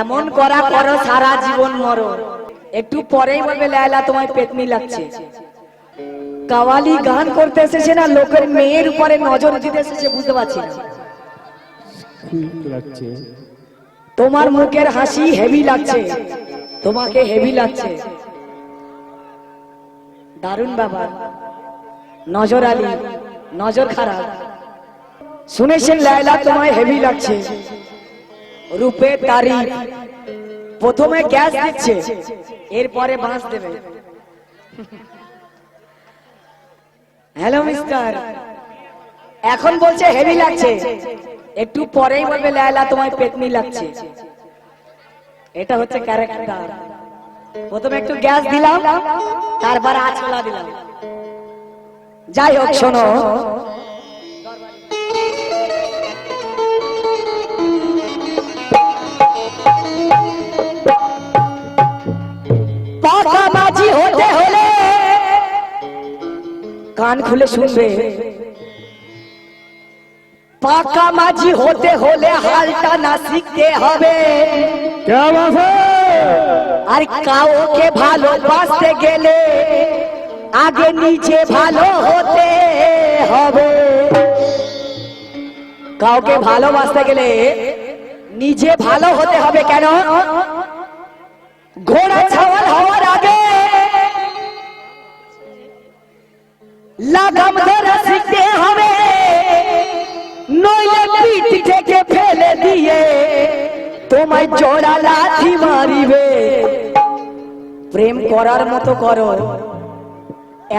এমন করা করো, সারা জীবন মরো। একটু পরেই বলবে, লায়লা, তোমায় পেতনি লাগছে। কাওয়ালি গান করতে এসেছে না, লোকের মেয়ের উপরে নজর দিতে এসেছে, বুঝতে পারছি তোমার মুখের হাসি হেভি লাগছে। তোমাকে হেভি লাগছে। দারুণ বাবা নজর আলী, নজর খারাপ। শুনেছেন, লায়লা, তোমায় হেভি লাগছে। রূপে তারিফ প্রথমে গ্যাস দিচ্ছে, এরপরে বাঁশ দেবে। Hello, mister. এখন বলছে হেভি লাগছে। একটু পরেই বলবে, লায়লা, তোমায় পেতনি লাগছে। এটা হচ্ছে ক্যারেক্টার। প্রথমে একটু গ্যাস দিলাম, তারপর আঁচলা দিলাম। যাই হোক, শোনো। কান খুলে শুনবে। পাকা মাঝি হতে হলে হালটা না শিখতে হবে। আর কাউকে ভালোবাসতে গেলে আগে নিজে ভালো হতে হবে। কাউকে ভালোবাসতে গেলে নিজে ভালো হতে হবে কেন? ঘোড়া ছাওয়াল হওয়ার আগে লাগাম ধরে শিখতে হবে। নইলে পিঠ থেকে ফেলে দিয়ে তোমায় জোড়া লাথি মারিবে। প্রেম করার মতো করো,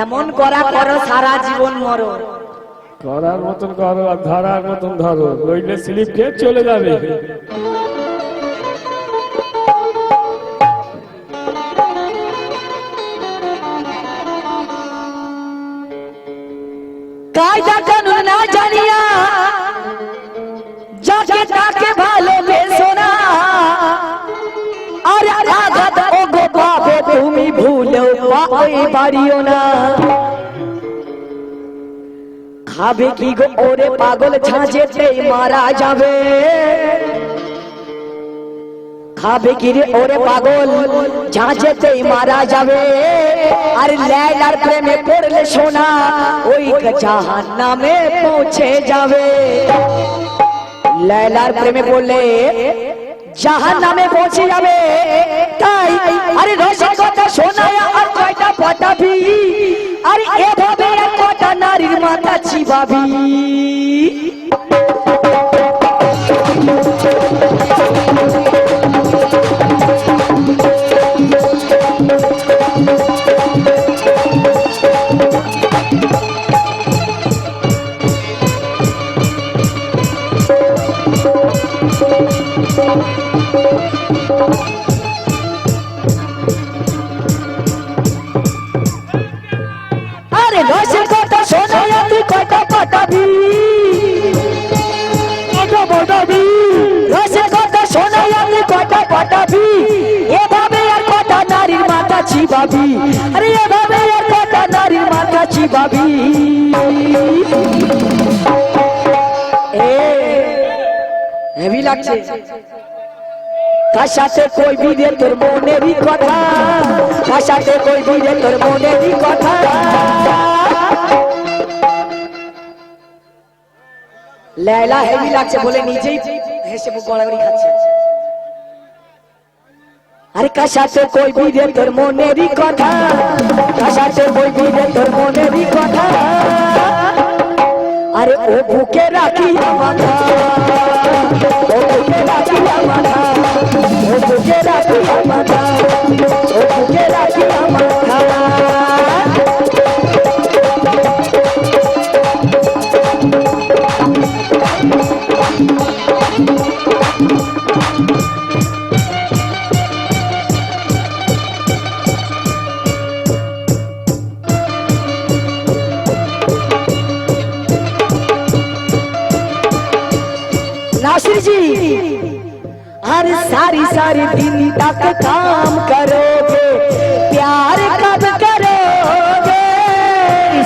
এমন করা করো, সারা জীবন মরো। করার মতন করো আর ধরার মতন ধরো, নইলে স্লিপ খেয়ে চলে যাবে। কায়দা কানুন না জানিয়া, যাকে তাকে ভালোবেসো না। আর আঘাত ও গো পাবে তুমি ভুলেও পাই পারিও না। খাবে কি গো ওরে পাগল ঝাঁঝেতেই মারা যাবে। খাবে কি রে ওরে পাগল ঝাঁঝেতেই মারা যাবে। আর ল্যালার প্রেমে পড়লে সোনা, ওই জাহান নামে পৌঁছে যাবে। ল্যালার প্রেমে পড়লে জাহান নামে পৌঁছে যাবে। তাই, আরে রসের কথা শোনায় আর কয়টা পটাবি আরে এভাবে আর কটা নারীর মাথা চিবাবি? আরে রসের কথা শোনায় তুই কয়টা পটাবি কয়টা পটাবি রসের কথা শোনায় তুই কয়টা পটাবি এভাবে আর কটা নারীর মাথা চিবাবি? আরে এভাবে আর কটা নারীর মাথা চিবাবি? হেভি লাগছে। কার সাথে তোর মনেরই কথা? কার সাথে তোর মনেরই কথা? লেলা হেভি লাগছে বলে নিজেই হেসে বুক গড়াগড়ি খাচ্ছে। আরে কার সাথে কইবি রে তোর মনেরই কথা? কার সাথে কইবি রে তোর মনেরই কথা? আরে ও বুকে রাখি মাথা ও বুকে রাখি মাথা ও বুকে রাখি মাথা आशीर्जी हर सारी सारी दिन तक काम करोगे प्यार कब करोगे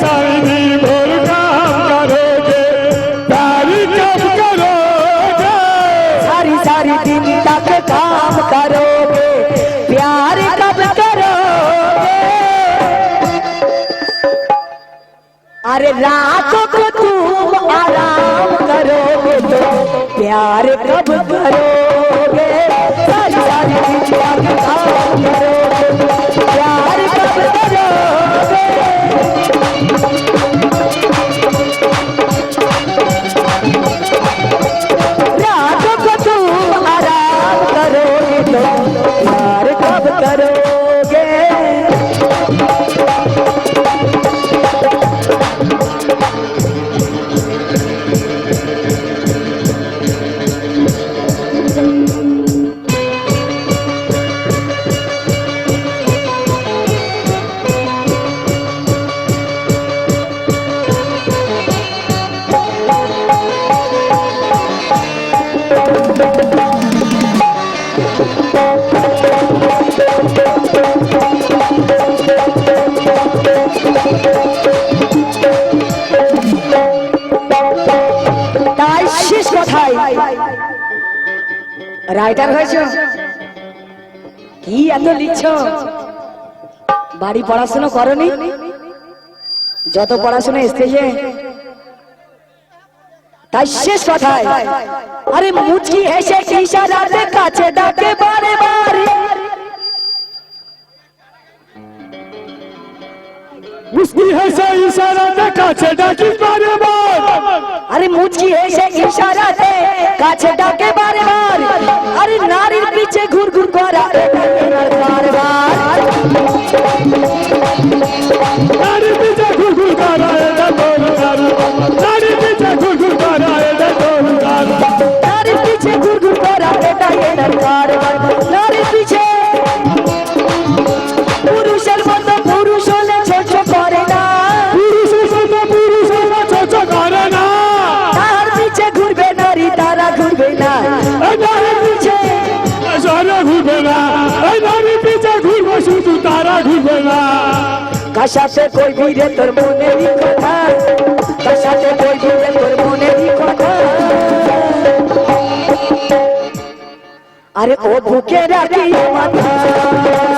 सारी दिन भर काम करोगे प्यार कब करोगे सारी सारी दिन तक काम करोगे प्यार कब करोगे अरे राम রাইটার হয়েছ? কি এত লিখছ? বাড়ি পড়াশোনা করনি? যত পড়াশোনা এসেছে। তাই শেষ কথায়। আরে মুচকি হেসে ইশারাতে কাছে ডাকে বারে বারে। কাছে ডাকে বারে বারে। আরে মুচকি হেসে ইশারাতে কাছে ডাকে বারে বারে। ভাষাতে কইবি রে তোর মনেরই কথা। ভাষাতে কইবি রে তোর মনেরই কথা। আরে ও বুকে রাখি মাথা।